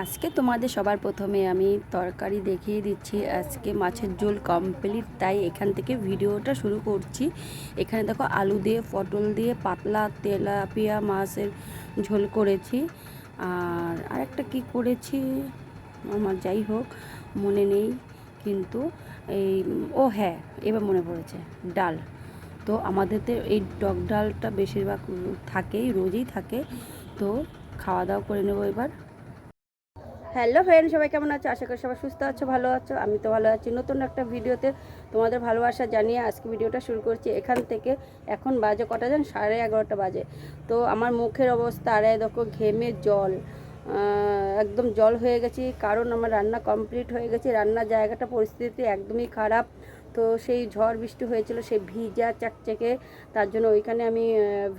আজকে তোমাদের সবার প্রথমে আমি তরকারি দেখিয়ে দিচ্ছি। আজকে মাছের ঝোল কমপ্লিট তাই এখান থেকে ভিডিওটা শুরু করছি। এখানে দেখো আলু দিয়ে, পটল দিয়ে, পাতলা তেলাপিয়া মাছের ঝোল করেছি। আর আরেকটা কি করেছি? আমার যাই হোক, মনে নেই। কিন্তু এই, ও হ্যাঁ এবার মনে পড়েছে, ডাল। তো আমাদের তো এই টক ডালটা বেশিরভাগ থাকেই, রোজই থাকে। তো খাওয়া দাওয়া করে নেব এবার। হ্যালো ফ্রেন্ড সবাই কেমন আছো? আশা করি সবাই সুস্থ আছো, ভালো আছো। আমি তো ভালো আছি। নতুন একটা ভিডিওতে তোমাদের ভালোবাসা জানিয়ে আজকে ভিডিওটা শুরু করছি। এখান থেকে এখন বাজে কটা যান সাড়ে এগারোটা বাজে। তো আমার মুখের অবস্থা আড়াই দেখো, ঘেমে জল। একদম জল হয়ে গেছি। কারণ আমার রান্না কমপ্লিট হয়ে গেছে। রান্নার জায়গাটা, পরিস্থিতি একদমই খারাপ। তো সেই ঝড় বৃষ্টি হয়েছিল, সেই ভিজা চাকচাকে, তার জন্য ওইখানে আমি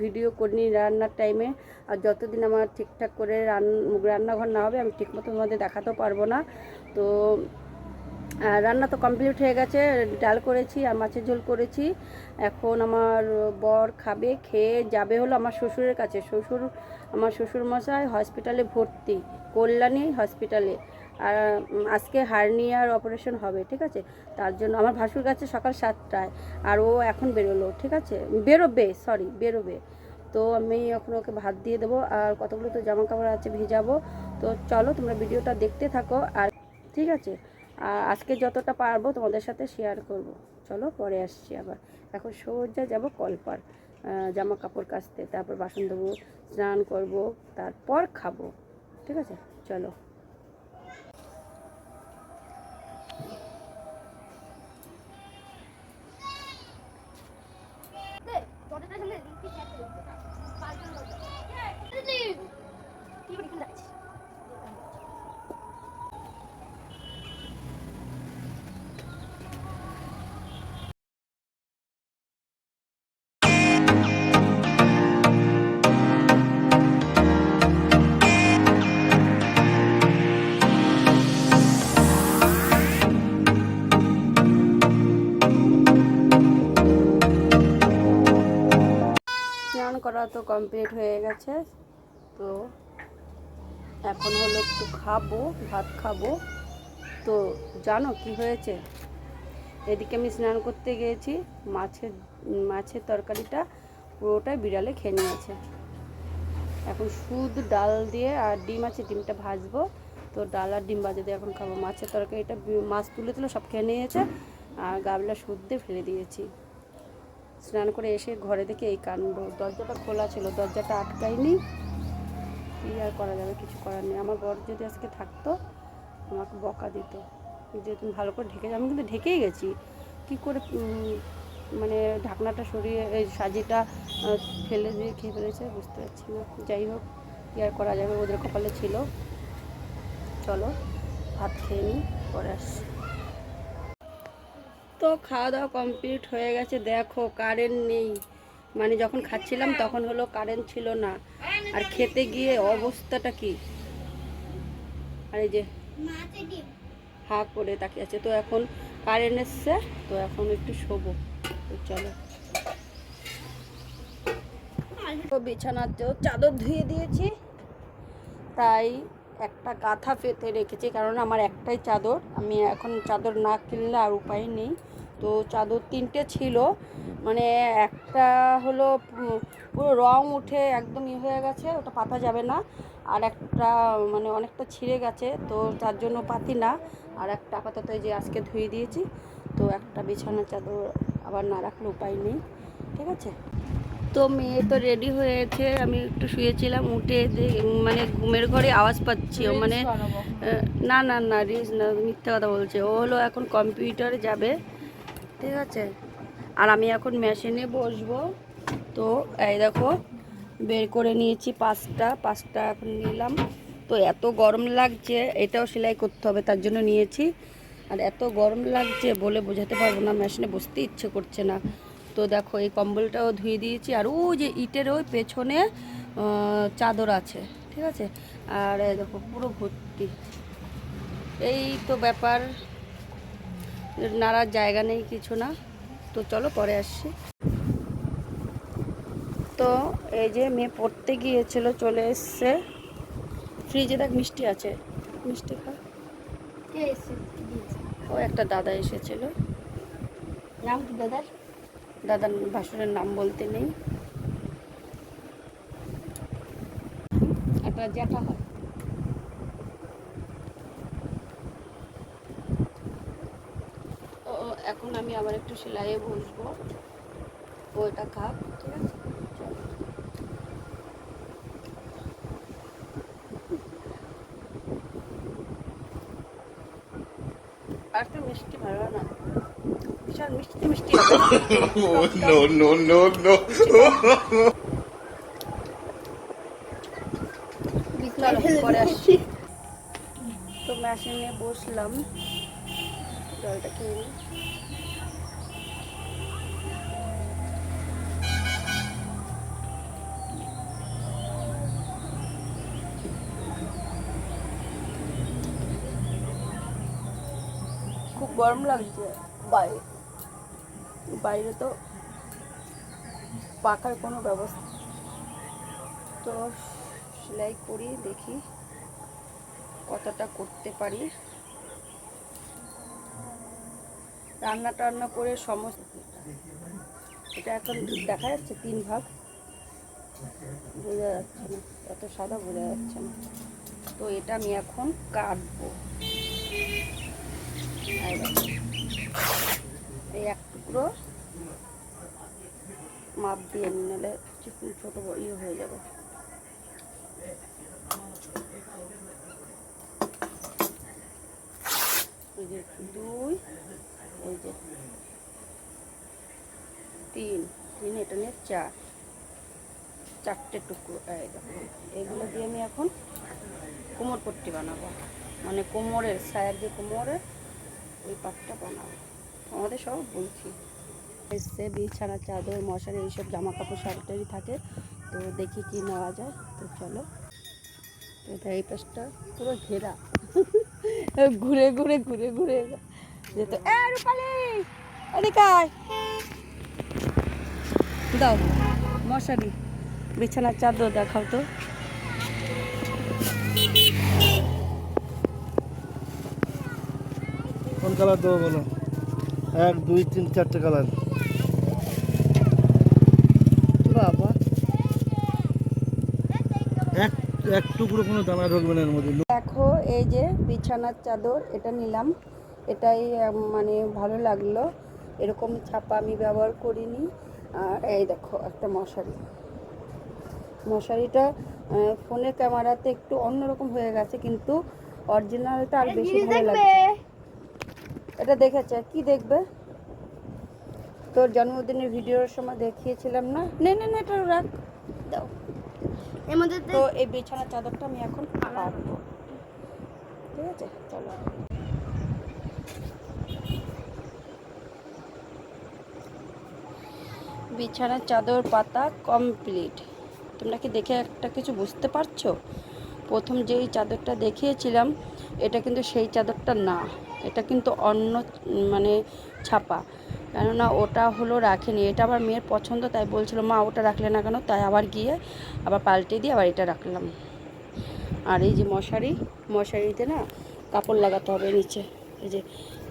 ভিডিও করিনি রান্নার টাইমে আর যতদিন আমার ঠিকঠাক করে রান রান্নাঘর না হবে, আমি ঠিকমতো তোমাদের দেখাতেও পারব না। তো রান্না তো কমপ্লিট হয়ে গেছে, ডাল করেছি, আর মাছের ঝোল করেছি। এখন আমার বর খাবে, খেয়ে যাবে হলো আমার শ্বশুরের কাছে। শ্বশুর, আমার শ্বশুর মশাই হসপিটালে ভর্তি, কল্যাণী হসপিটালে আর আজকে হার্নিয়ার অপারেশন হবে, ঠিক আছে? তার জন্য আমার ভাসুর কাছে সকাল সাতটায়, আর ও এখন বেরোলো, ঠিক আছে? বেরোবে সরি বেরোবে। তো আমি এখন ওকে ভাত দিয়ে দেবো, আর কতগুলো তো জামা কাপড় আছে ভিজাবো। তো চলো, তোমরা ভিডিওটা দেখতে থাকো, আর, ঠিক আছে? আর আজকে যতটা পারব তোমাদের সাথে শেয়ার করব। চলো, পরে আসছি আবার। এখন সোজা যাব কলপার জামা কাপড় কাচতে। তারপর বাসন দেবো স্নান করব, তারপর খাব, ঠিক আছে? চলো। তো কমপ্লিট হয়ে গেছে। তো এখন হলো একটু খাব, ভাত খাব। তো জানো কি হয়েছে? এদিকে আমি স্নান করতে গিয়েছি, মাছের মাছের তরকারিটা পুরোটাই বিড়ালে খেয়ে নিয়েছে। এখন শুধু ডাল দিয়ে আর ডিম আছে, ডিমটা ভাজবো। তো ডাল আর ডিম ভাজা দিয়ে এখন খাব। মাছের তরকারিটা, মাছ তুলে তুলে সব খেয়ে নিয়েছে। আর গাবলা শুদ্ধে ফেলে দিয়েছি। স্নান করে এসে ঘরে দেখে এই কাণ্ড। দরজাটা খোলা ছিল, দরজাটা আটকায়নি। কী আর করা যাবে, কিছু করার নেই। আমার বর যদি আজকে থাকতো, আমাকে বকা দিত। যে তুমি ভালো করে ঢেকে আমি কিন্তু ঢেকেই গেছি। কি করে মানে ঢাকনাটা সরিয়ে, এই সাজিটা ফেলে দিয়ে খেয়ে ফেলেছে, বুঝতে পারছি না। যাই হোক, কী আর করা যাবে? ওদের কপালে ছিল। চলো, ভাত খেয়ে নিই, পরে আসছি। তো খাওয়া দাওয়া কমপ্লিট হয়ে গেছে, দেখো কারেন্ট নেই। মানে যখন খাচ্ছিলাম তখন হলো কারেন্ট ছিল না। আর খেতে গিয়ে অবস্থাটা কি? আর যে হা করে তাকিয়ে আছে। তো এখন কারেন্ট এসছে, তো এখন একটু শোবো। তো চলো। বিছানাতেও চাদর ধুয়ে দিয়েছি। তাই একটা কাঁথা পেতে রেখেছি, কারণ আমার একটাই চাদর। আমি এখন চাদর না কিনলে আর উপায় নেই। তো চাদর তিনটে ছিল মানে একটা হলো পুরো রং উঠে একদম ই হয়ে গেছে, ওটা পাতা যাবে না। আর একটা মানে অনেকটা ছিঁড়ে গেছে, তো তার জন্য পাতি না। আর একটা আপাতত যে আজকে ধুয়ে দিয়েছি, তো একটা বিছানার চাদর আবার না রাখলে উপায় নেই। ঠিক আছে? তো মেয়ে তো রেডি হয়েছে আমি একটু শুয়েছিলাম উঠে মানে ঘুমের ঘরে আওয়াজ পাচ্ছি ও মানে না না না রিলস না মিথ্যা কথা বলছে। ও হলো এখন কম্পিউটারে যাবে ঠিক আছে? আর আমি এখন মেশিনে বসবো। তো এই দেখো বের করে নিয়েছি পাঁচটা পাঁচটা এখন নিলাম। তো এত গরম লাগছে এটাও সেলাই করতে হবে তার জন্য নিয়েছি। আর এত গরম লাগছে বলে বোঝাতে পারব না মেশিনে বসতে ইচ্ছে করছে না। তো দেখো এই কম্বলটাও ধুয়ে দিয়েছি আর ওই যে ইটের ওই পেছনে চাদর আছে ঠিক আছে? আর দেখো পুরো ভর্তি। এই তো ব্যাপার নাড়ার জায়গা নেই কিছু না। তো চলো পরে আসছি। তো এই যে মেয়ে পড়তে গিয়েছিল চলে এসছে। ফ্রিজে দেখ মিষ্টি আছে। মিষ্টি খা। ও একটা দাদা এসেছিল। নাম কি দাদার? দাদার ভাসুরের নাম বলতে নেই। একটা জ্যাঠা হয়। ও এখন আমি আবার একটু সেলাইয়ে বসবো। ওইটা খাক, ঠিক আছে? আর তো মিষ্টি ভালো না? মিষ্টি মিষ্টি Oh, তো মেশিন বসলাম। জলটা খেয়ে খুব গরম লাগছে। বাইরে বাইরে তো পাখার কোনো ব্যবস্থা তো সেলাই করি, দেখি কতটা করতে পারি। রান্না টান্না করে সমস্ত এটা এখন দেখা যাচ্ছে তিন ভাগ। বোঝা যাচ্ছে না, এত সাদা বোঝা যাচ্ছে না। তো এটা আমি এখন কাটবো। এই এক টুকরো মাপ দিয়ে নিলে চিকন ছোটো ইয়ে হয়ে যাবে। এই যে দুই, এই যে তিন তিন এটা নিয়ে চার, চারটে টুকরো, এই দেখো, এগুলো দিয়ে আমি এখন কোমর পট্টি বানাবো। মানে কোমরের সায়ের যে কোমরের ওই পাটটা বানাবো। আমাদের সব বলছি। এসছে বিছানা চাদর, মশারি, এইসব জামা কাপড় সবটাই থাকে, তো দেখি কি নেওয়া যায়, তো চলো। তো এই পাশটা পুরো ঘেরা। ঘুরে ঘুরে ঘুরে ঘুরে। যেত আয়। দাও, মশারি। বিছানার চাদর দেখাও তো। কোন কালার দেবো বলো? এক, দুই, তিন চারটে কালার দেখো, এই যে বিছানার চাদর, এটা নিলাম। এটাই মানে ভালো লাগল। এরকম ছাপা আমি ব্যবহার করিনি। আর এই দেখো, একটা মশারি। মশারিটা ফোনের ক্যামেরাতে একটু অন্যরকম হয়ে গেছে, কিন্তু অরিজিনালটা আর বেশি ভালো লাগছে এটা দেখেছে কি দেখবে? তোর জন্মদিনের ভিডিওর সময় দেখিয়েছিলাম না? নে নে নে এটা রাখ। দাও। এর মধ্যে তো এই বিছানার চাদরটা আমি এখন ঠিক আছে? চলো। বিছানার চাদর পাতা কমপ্লিট তোমরা কি দেখে একটা কিছু বুঝতে পারছ? প্রথম যেই চাদরটা দেখিয়েছিলাম এটা কিন্তু সেই চাদরটা না। এটা কিন্তু অন্য মানে ছাপা। কেননা ওটা হলো রাখেনি। এটা আবার মেয়ের পছন্দ, তাই বলছিল, মা, ওটা রাখলে না কেন? তাই আবার গিয়ে আবার পাল্টে দিয়ে আবার এটা রাখলাম। আর এই যে মশারি, মশারিতে না কাপড় লাগাতে হবে নিচে। এই যে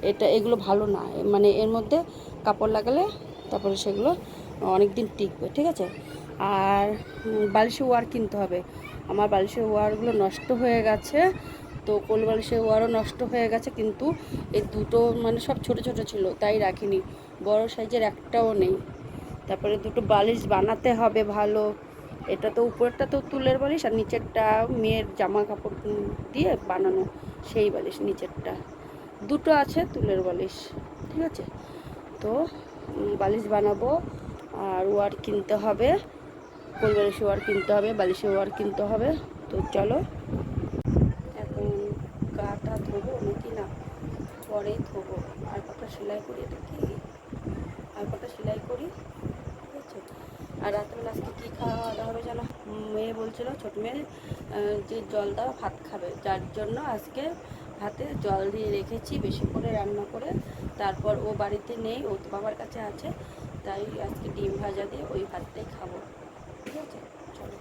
এটা, এগুলো ভালো না। মানে এর মধ্যে কাপড় লাগালে তারপরে সেগুলো অনেক দিন টিকবে, ঠিক আছে? আর বালিশের ওয়ার কিনতে হবে। আমার বালিশের ওয়ারগুলো নষ্ট হয়ে গেছে। তো কোল বালিশের ওয়ারও নষ্ট হয়ে গেছে, কিন্তু এই দুটো মানে সব ছোট ছোট ছিল, তাই রাখিনি। বড় সাইজের একটাও নেই। তারপরে দুটো বালিশ বানাতে হবে ভালো। এটা তো উপরেরটা তো তুলের বালিশ আর নিচেরটা মেয়ের জামা কাপড় দিয়ে বানানো, সেই বালিশ নিচেরটা। দুটো আছে তুলের বালিশ, ঠিক আছে? তো বালিশ বানাবো আর ওয়ার কিনতে হবে। কোল বালিশ ওয়ার কিনতে হবে বালিশে ওয়ার কিনতে হবে। তো চলো এখন গাটা ধোবো নাকি না পরেই ধোবো। আর কটা সেলাই করি, এটা কি? আর কটা সেলাই করি, ঠিক আছে? আর রাত্রেবেলা আজকে কী খাওয়া দাওয়া হবে জানো? মেয়ে বলছিল, ছোট মেয়ে যে জল দেওয়া ভাত খাবে। যার জন্য আজকে ভাতে জল দিয়ে রেখেছি, বেশি করে রান্না করে। তারপর ও বাড়িতে নেই, ও তো বাবার কাছে আছে, তাই আজকে ডিম ভাজা দিয়ে ওই ভাতটাই খাব। ঠিক আছে? চলো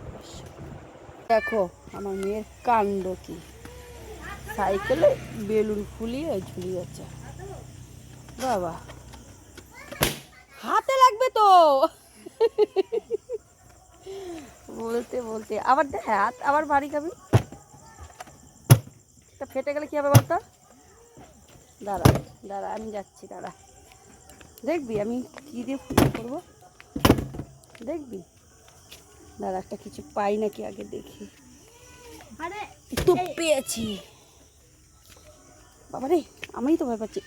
দেখো, আমার মেয়ের কাণ্ড কি। সাইকেলে বেলুন ফুলিয়ে ঝুলিয়ে যাচ্ছে। বাবা। হাতে লাগবে তো। বলতে বলতে। আবার দে হাত আবার বাড়ি খাবি। তা ফেটে গেলে কি হবে বলতো? দাঁড়া দাঁড়া আমি যাচ্ছি দাঁড়া। দেখবি আমি কি দিয়ে ফুটো করব? দেখবি? দাঁড়া একটা কিছু পাই নাকি আগে দেখি। আরে তো পেয়েছি। বাবা রে আমিই তো ভয় পাচ্ছি।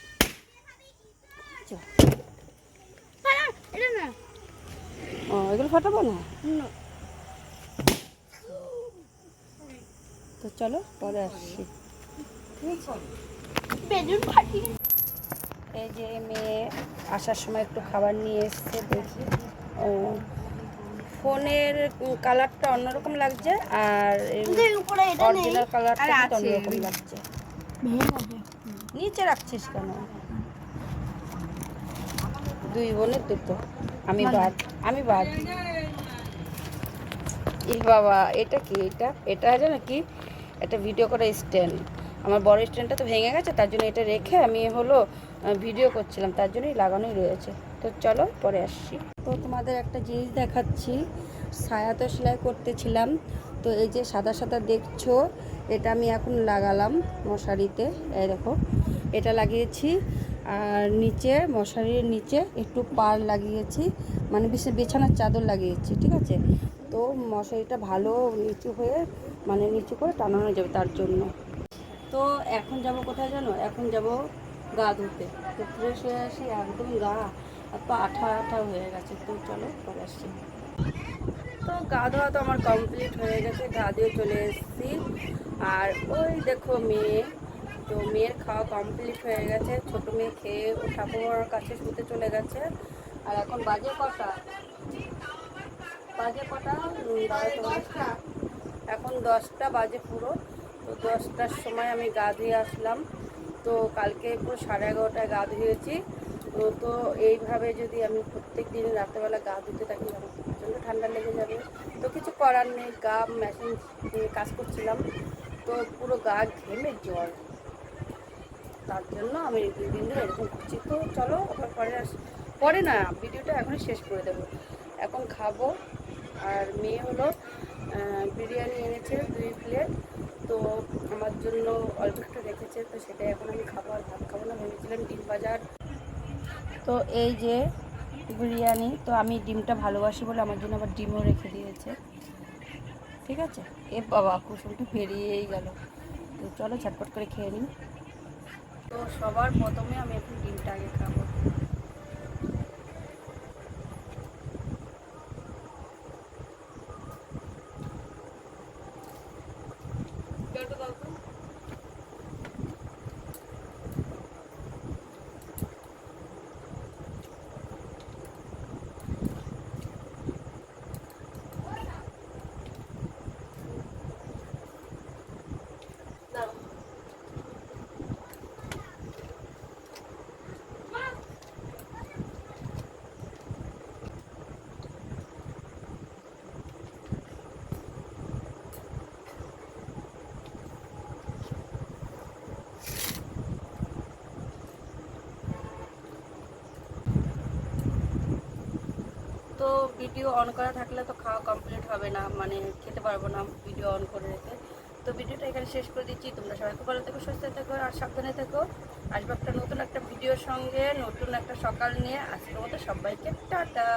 ও এগুলো ফাটাবো না। তো চলো পরে আসছি। এই যে মেয়ে আসার সময় একটু খাবার নিয়ে এসছে দেখি। ও ফোনের কালারটা অন্যরকম লাগছে আর অরিজিনাল কালারটা অন্যরকম লাগছে। নিচে রাখছিস কেন? দুই বোনের দুটো। আমি বাদ আমি বাদ ই বাবা এটা কি এটা? এটা জানো কি একটা ভিডিও করা স্ট্যান্ড আমার বড় স্ট্যান্ডটা তো ভেঙে গেছে তার জন্য এটা রেখে আমি হলো ভিডিও করছিলাম তার জন্যই লাগানোই রয়েছে। তো চলো পরে আসছি। তো তোমাদের একটা জিনিস দেখাচ্ছি। ছায়া তো সেলাই করতেছিলাম। তো এই যে সাদা সাদা দেখছ এটা আমি এখন লাগালাম মশারিতে। এই দেখো এটা লাগিয়েছি। আর নিচে, মশারির নিচে একটু পার লাগিয়েছি। মানে বিছানার চাদর লাগিয়েছি, ঠিক আছে? তো মশারিটা ভালো নিচু হয়ে মানে নিচু করে টানানো যাবে তার জন্য। তো এখন যাব কোথায় জানো? এখন যাব গা ধুতে। তো ফ্রেশ হয়ে আসি, একদম গা এত আঠা আঠা হয়ে গেছে। তো চলো পরে আসছি। তো গা ধোয়া তো আমার কমপ্লিট হয়ে গেছে। গা দিয়ে চলে এসেছি। আর ওই দেখো মেয়ে তো মেয়ের খাওয়া কমপ্লিট হয়ে গেছে। ছোট মেয়ে খেয়ে ও ঠাকুমার কাছে শুতে চলে গেছে। আর এখন বাজে কটা? বাজে কটা? এখন দশটা বাজে পুরো। তো দশটার সময় আমি গা ধুয়ে আসলাম। তো কালকে পুরো সাড়ে এগারোটায় গা ধুয়েছি। তো তো এইভাবে যদি আমি প্রত্যেক দিন রাত্রেবেলা গা ধুতে থাকি, আমার প্রচণ্ড ঠান্ডা লেগে যাবে। তো কিছু করার নেই। গা মেশিন কাজ করছিলাম। তো পুরো গা ঘেমে জল তার জন্য আমি দুই দিন ধরে এরকম করছি। তো চলো আবার পরে আস, পরে না, ভিডিওটা এখনই শেষ করে দেবো। এখন খাব, আর মেয়ে হলো বিরিয়ানি এনেছে দুই প্লেট। তো আমার জন্য অল্প একটু রেখেছে, তো সেটাই এখন আমি খাব আর ভাত খাব না, ভেবেছিলাম ডিম বাজার তো এই যে বিরিয়ানি, তো আমি ডিমটা ভালোবাসি বলে আমার জন্য আবার ডিমও রেখে দিয়েছে। ঠিক আছে? এ বাবা, কুসুমটা বেরিয়েই গেল। তো চলো ঝটপট করে খেয়ে নিই। তো সবার প্রথমে আমি এখন ডিমটা আগে খাব। ভিডিও অন করা থাকলে তো খাওয়া কমপ্লিট হবে না মানে খেতে পারব না ভিডিও অন করে রেখে। তো ভিডিওটা এখানে শেষ করে দিচ্ছি। তোমরা সবাই খুব ভালো থেকো, সুস্থ থেকো আর সাবধানে থেকো। আসব একটা নতুন একটা ভিডিওর সঙ্গে, নতুন একটা সকাল নিয়ে। আজকের মতো সবাইকে টাটা।